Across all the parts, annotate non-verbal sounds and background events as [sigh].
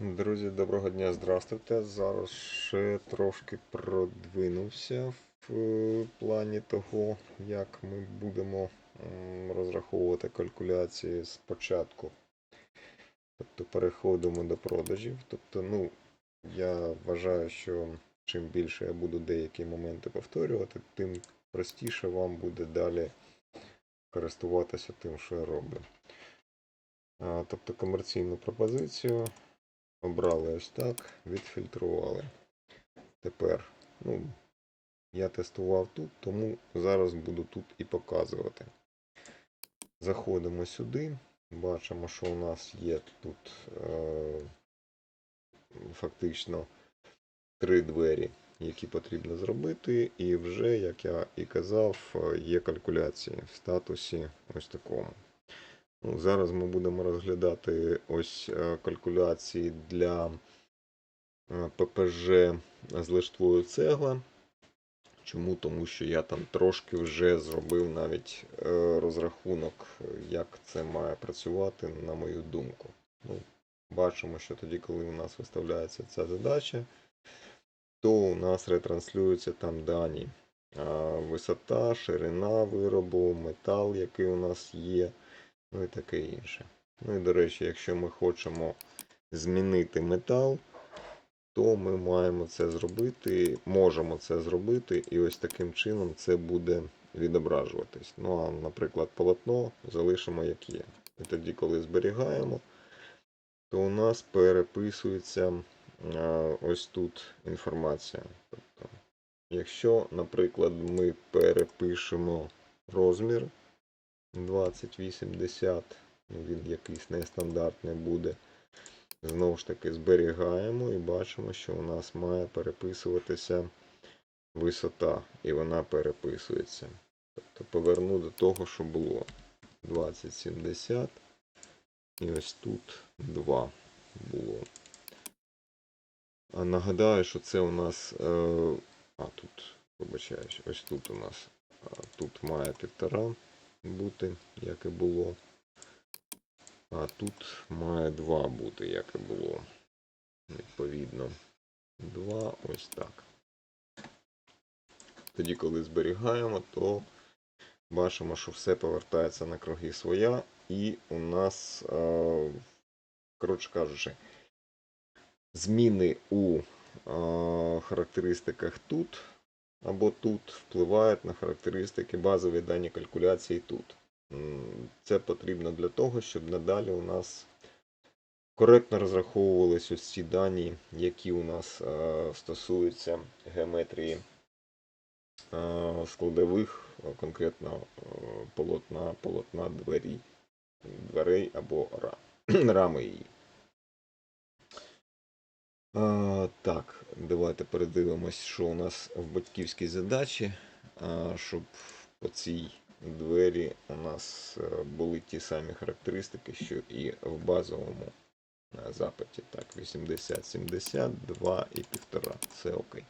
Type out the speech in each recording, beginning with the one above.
Друзі, доброго дня, здравствуйте. Зараз ще трошки продвинувся в е, плані того, як ми будемо розраховувати калькуляції спочатку. Тобто переходимо до продажів. Тобто, ну, я вважаю, що чим більше я буду деякі моменти повторювати, тим простіше вам буде далі користуватися тим, що я роблю. Тобто комерційну пропозицію обрали ось так, відфільтрували. Тепер, ну, я тестував тут, тому зараз буду тут і показувати. Заходимо сюди, бачимо, що у нас є тут е, фактично три двері, які потрібно зробити, і вже, як я і казав, е, є калькуляції в статусі ось такому. Ну, зараз ми будемо розглядати ось е, калькуляції для е, ППЖ з лиштвою цегла. Чому? Тому що я там трошки вже зробив навіть е, розрахунок, як це має працювати, на мою думку. Ну, бачимо, що тоді, коли у нас виставляється ця задача, то у нас ретранслюються там дані. Висота, ширина виробу, метал, який у нас є ну і таке інше. Ну і до речі, якщо ми хочемо змінити метал, то ми маємо це зробити, можемо це зробити, і ось таким чином це буде відображуватись. Ну а, наприклад, полотно залишимо як є. І тоді, коли зберігаємо, то у нас переписується ось тут інформація. Тобто, якщо, наприклад, ми перепишемо розмір 2080, ну він якийсь нестандартний буде. Знову ж таки зберігаємо і бачимо, що у нас має переписуватися висота, і вона переписується. Тобто поверну до того, що було 2070. І ось тут 2 було. А нагадаю, що це у нас. Е, а тут, вибачаюсь, ось тут у нас. А, тут має півтора бути, як і було. А тут має 2 бути, як і було. Відповідно. 2 ось так. Тоді, коли зберігаємо, то бачимо, що все повертається на круги своя. І у нас, е, коротше кажучи, зміни у е, характеристиках тут або тут впливають на характеристики базові дані калькуляції тут. Це потрібно для того, щоб надалі у нас коректно розраховувались ось ці дані, які у нас стосуються геометрії складових, конкретно полотна, полотна двері, дверей або [clears throat] рами її. А, так, давайте передивимось, що у нас в батьківській задачі, а, щоб по цій двері у нас е, були ті самі характеристики, що і в базовому е, запиті. Так, 80, 70, 2 і 1,5. Це окей.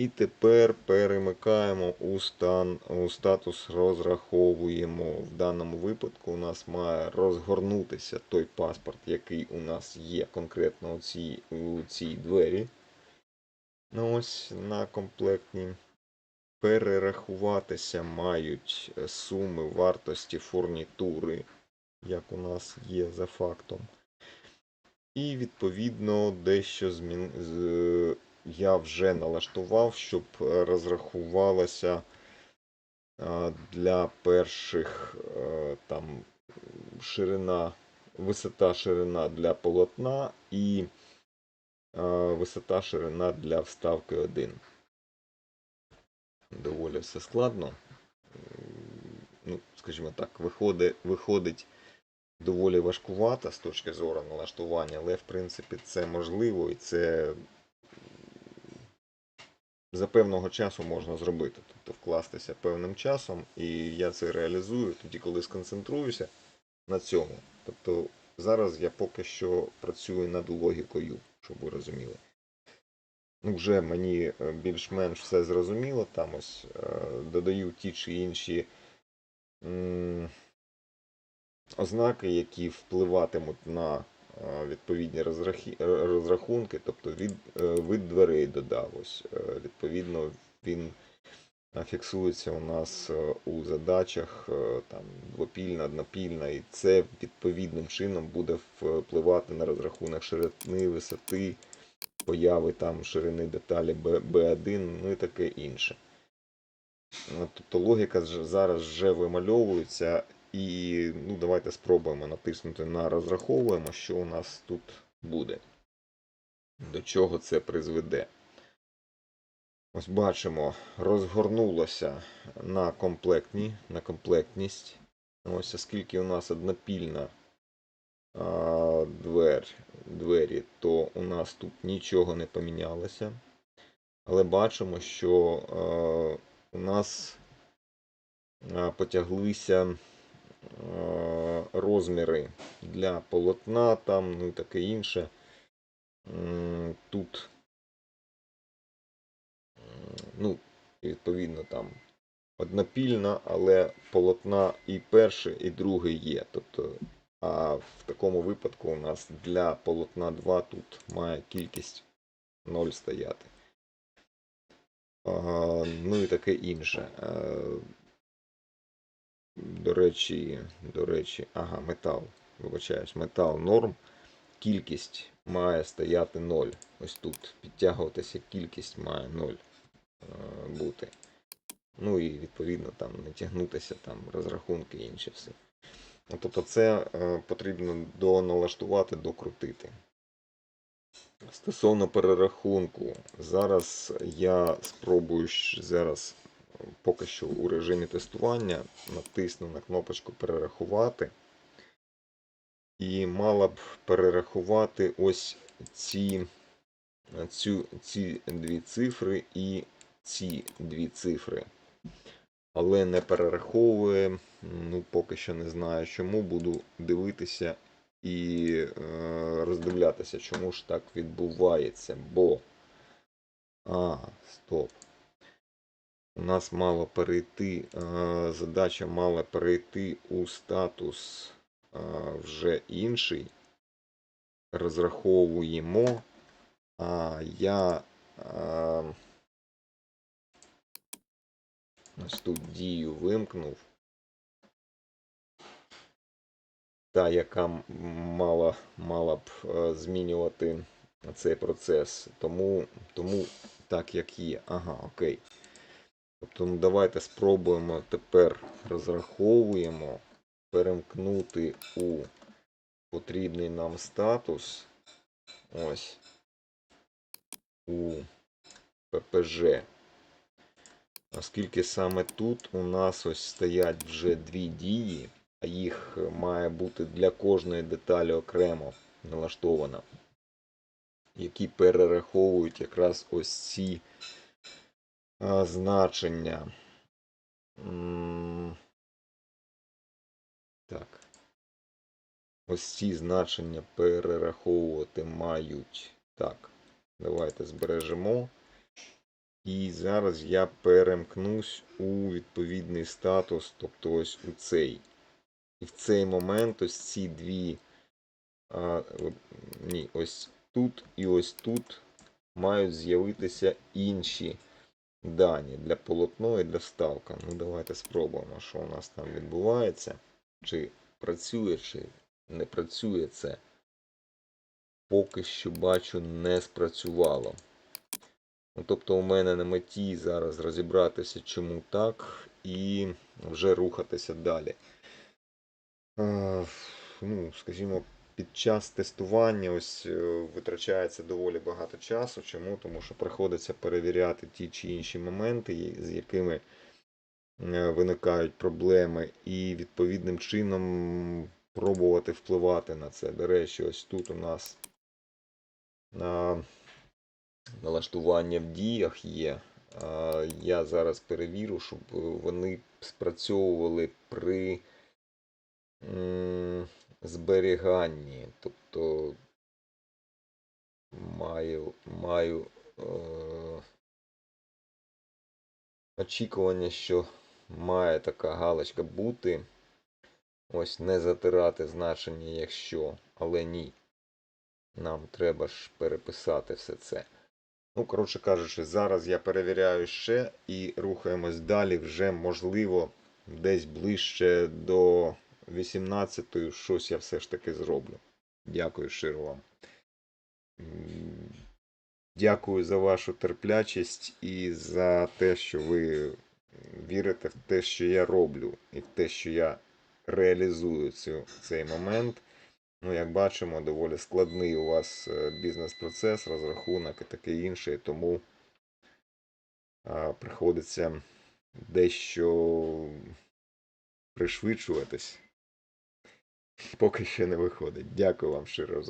І тепер перемикаємо у стан у статус розраховуємо. В даному випадку у нас має розгорнутися той паспорт, який у нас є конкретно у цій, у цій двері. Ну, ось на комплектній. Перерахуватися мають суми вартості фурнітури, як у нас є за фактом. І відповідно дещо змін... я вже налаштував, щоб е, розрахувалося е, для перших е, там ширина, висота ширина для полотна і висота ширина для вставки 1. Доволі все складно. Ну, скажімо так, виходить, виходить доволі важкувато з точки зору налаштування, але в принципі це можливо і це за певного часу можна зробити. Тобто вкластися певним часом, і я це реалізую тоді, коли сконцентруюся на цьому. Тобто зараз я поки що працюю над логікою, щоб ви розуміли. Ну, вже мені е, більш-менш все зрозуміло. Там ось е, додаю ті чи інші ознаки, які впливатимуть на відповідні е, розрахунки, тобто від, е, вид дверей додав. Ось, е, відповідно, він е, фіксується у нас е, у задачах е, там, двопільна, однопільна, і це відповідним чином буде впливати на розрахунок ширини, висоти, появи там ширини деталі B- B1, ну і таке інше. Тобто логіка зараз вже вимальовується, і ну, давайте спробуємо натиснути на розраховуємо, що у нас тут буде. До чого це призведе. Ось бачимо, розгорнулося на комплектні, на комплектність. Ось оскільки у нас однопільна а, двер, двері, то у нас тут нічого не помінялося. Але бачимо, що е, у нас е, потяглися розміри для полотна, там, ну і таке інше. Тут, ну, відповідно, там однопільна, але полотна і перше, і друге є. Тобто, а в такому випадку у нас для полотна 2 тут має кількість 0 стояти. Ну і таке інше. До речі, до речі, ага, метал. Вибачаюсь, метал норм. Кількість має стояти 0. Ось тут. Підтягуватися кількість має 0 е, бути. Ну і відповідно там не тягнутися там розрахунки і інші все. Ну, Тобто це е, потрібно доналаштувати, докрутити. Стосовно перерахунку, зараз я спробую зараз поки що у режимі тестування натисну на кнопочку перерахувати. І мала б перерахувати ось ці, цю, ці дві цифри і ці дві цифри. Але не перераховує, ну поки що не знаю чому, буду дивитися і е, роздивлятися, чому ж так відбувається. Бо. А, стоп. У нас мало перейти, е, задача мала перейти у статус е, вже інший. Розраховуємо. А я е, ось тут дію вимкнув. та, яка мала, мала б змінювати цей процес. Тому, тому так як є. Ага, окей. Тобто, ну, давайте спробуємо тепер розраховуємо перемкнути у потрібний нам статус. Ось у ППЖ. Оскільки саме тут у нас ось стоять вже дві дії, а їх має бути для кожної деталі окремо налаштовано, які перераховують якраз ось ці значення. Так. Ось ці значення перераховувати мають. Так, давайте збережемо. І зараз я перемкнусь у відповідний статус, тобто ось у цей. І в цей момент ось ці дві. А, ні, ось тут і ось тут мають з'явитися інші дані для полотно і для вставка. Ну, давайте спробуємо, що у нас там відбувається. Чи працює, чи не працює це. Поки що бачу, не спрацювало. Ну, тобто у мене на меті зараз розібратися, чому так, і вже рухатися далі. Ну, скажімо, під час тестування ось е, витрачається доволі багато часу. Чому? Тому що приходиться перевіряти ті чи інші моменти, з якими е, виникають проблеми, і відповідним чином пробувати впливати на це. До речі, ось тут у нас а, налаштування в діях є. Я зараз перевірю, щоб вони спрацьовували при зберіганні. Тобто маю, маю е, очікування, що має така галочка бути. Ось не затирати значення, якщо, але ні. Нам треба ж переписати все це. Ну, коротше кажучи, зараз я перевіряю ще і рухаємось далі. Вже можливо десь ближче до 18 щось я все ж таки зроблю. Дякую щиро вам. Дякую за вашу терплячість і за те, що ви вірите в те, що я роблю, і в те, що я реалізую цю, цей момент. Ну, як бачимо, доволі складний у вас е, бізнес-процес, розрахунок і таке інше, тому приходиться дещо пришвидшуватись. Поки ще не виходить. Дякую вам щиро за.